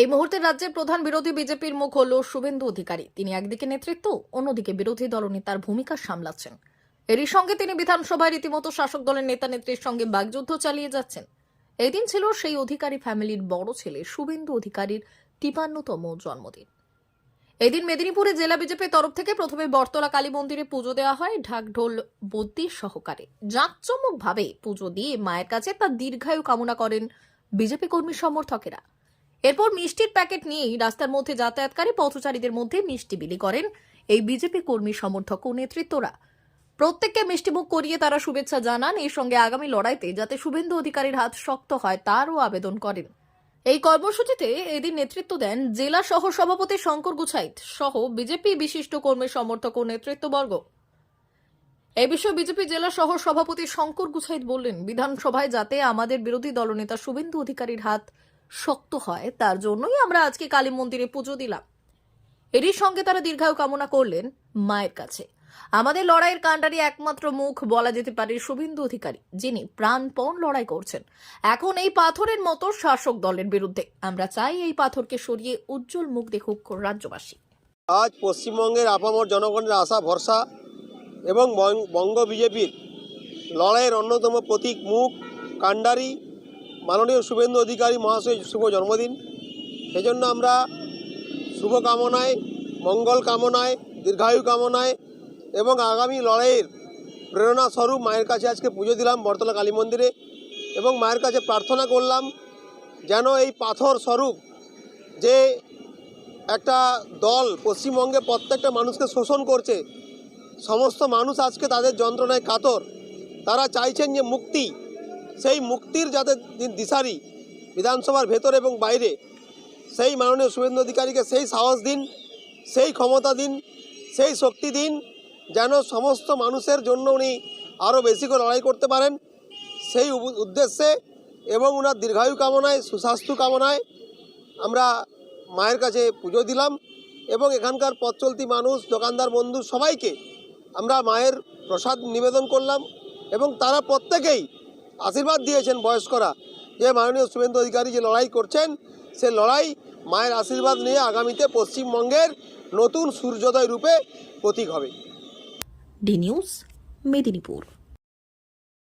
এই মুহূর্তে রাজ্যের প্রধান বিরোধী বিজেপির মুখ হল শুভেন্দু অধিকারী। তিনি একদিকে নেতৃত্ব, অন্যদিকে বিরোধী দলনেতার ভূমিকা সামলাচ্ছেন। এরই সঙ্গে তিনি বিধানসভায় রীতিমতো শাসক দলের নেতা নেত্রীর সঙ্গে বাগযুদ্ধ চালিয়ে যাচ্ছেন। এদিন ছিল সেই অধিকারী ফ্যামিলির বড় ছেলে শুভেন্দু অধিকারীর তিপান্নতম জন্মদিন। এদিন মেদিনীপুরে জেলা বিজেপির তরফ থেকে প্রথমে বটতলা কালী মন্দিরে পুজো দেওয়া হয় ঢাকঢোল বদ্যির সহকারে। জাঁকজমক ভাবে পুজো দিয়ে মায়ের কাছে তার দীর্ঘায়ু কামনা করেন বিজেপি কর্মী সমর্থকেরা। এরপর মিষ্টির প্যাকেট নিয়েই রাস্তার মধ্যে যাতায়াতকারী পথচারীদের মধ্যে মিষ্টি বিলি করেন এই বিজেপি কর্মী সমর্থক ও নেতৃত্বরা। প্রত্যেককে মিষ্টিমুখ করিয়ে তারা শুভেচ্ছা জানান। এই সঙ্গে আগামী লড়াইতে যাতে শুভেন্দু অধিকারীর হাত শক্ত হয়, তারও আবেদন করেন। এই কর্মসূচিতে এদিন নেতৃত্ব দেন জেলা সহ সভাপতি শঙ্কর গুছাইত সহ বিজেপি বিশিষ্ট কর্মী সমর্থক ও নেতৃত্ববর্গ। এ বিষয়ে বিজেপি জেলা সহ সভাপতি শঙ্কর গুছাইত বললেন, বিধানসভায় যাতে আমাদের বিরোধী দলনেতা শুভেন্দু অধিকারীর হাত শক্ত হয়, তার জন্যই আমরা আজকে কালী মন্দিরে পুজো দিলাম। এরই সঙ্গে তারা দীর্ঘায়ু কামনা করলেন মায়ের কাছে। আমাদের লড়াইয়ের কাণ্ডারি একমাত্র মুখ বলা যেতে পারে শুভেন্দু অধিকারী, যিনি প্রাণপণ লড়াই করছেন। এখন এই পাথরের মতো শাসক দলের বিরুদ্ধে। আমরা চাই এই পাথরকে সরিয়ে উজ্জ্বল মুখ দেখুক রাজ্যবাসী। আজ পশ্চিমবঙ্গের আপামর জনগণের আশা, ভরসা এবং বঙ্গ বিজেপির লড়াইয়ের অন্যতম প্রতীক মুখ, কাণ্ডারি মাননীয় শুভেন্দু অধিকারী মহাশয় শুভ জন্মদিন। সেজন্য আমরা শুভ কামনায়, মঙ্গল কামনায়, দীর্ঘায়ু কামনায় এবং আগামী লড়াইয়ের প্রেরণা স্বরূপ মায়ের কাছে আজকে পুজো দিলাম বটতলা কালী মন্দিরে এবং মায়ের কাছে প্রার্থনা করলাম যেন এই পাথর স্বরূপ যে একটা দল পশ্চিমবঙ্গে প্রত্যেকটা মানুষকে শোষণ করছে, সমস্ত মানুষ আজকে তাদের যন্ত্রণায় কাতর, তারা চাইছেন যে মুক্তি সেই মুক্তির যাতে দিশারি বিধানসভার ভেতর এবং বাইরে, সেই মাননীয় শুভেন্দু অধিকারীকে সেই সাহস দিন, সেই ক্ষমতা দিন, সেই শক্তি দিন, যেন সমস্ত মানুষের জন্য উনি আরও বেশি করে লড়াই করতে পারেন। সেই উদ্দেশ্যে এবং ওনার দীর্ঘায়ু কামনায়, সুস্বাস্থ্য কামনায় আমরা মায়ের কাছে পুজো দিলাম এবং এখানকার পথ চলতি মানুষ, দোকানদার, বন্ধু সবাইকে আমরা মায়ের প্রসাদ নিবেদন করলাম এবং তারা প্রত্যেকেই আশীর্বাদ দিয়েছেন বয়স্করা। যে মাননীয় শুভেন্দু অধিকারী যে লড়াই করছেন, সে লড়াই মায়ের আশীর্বাদ নিয়ে আগামীতে পশ্চিমবঙ্গের নতুন সূর্যোদয় রূপে প্রতীক হবে। D news, Medinipur.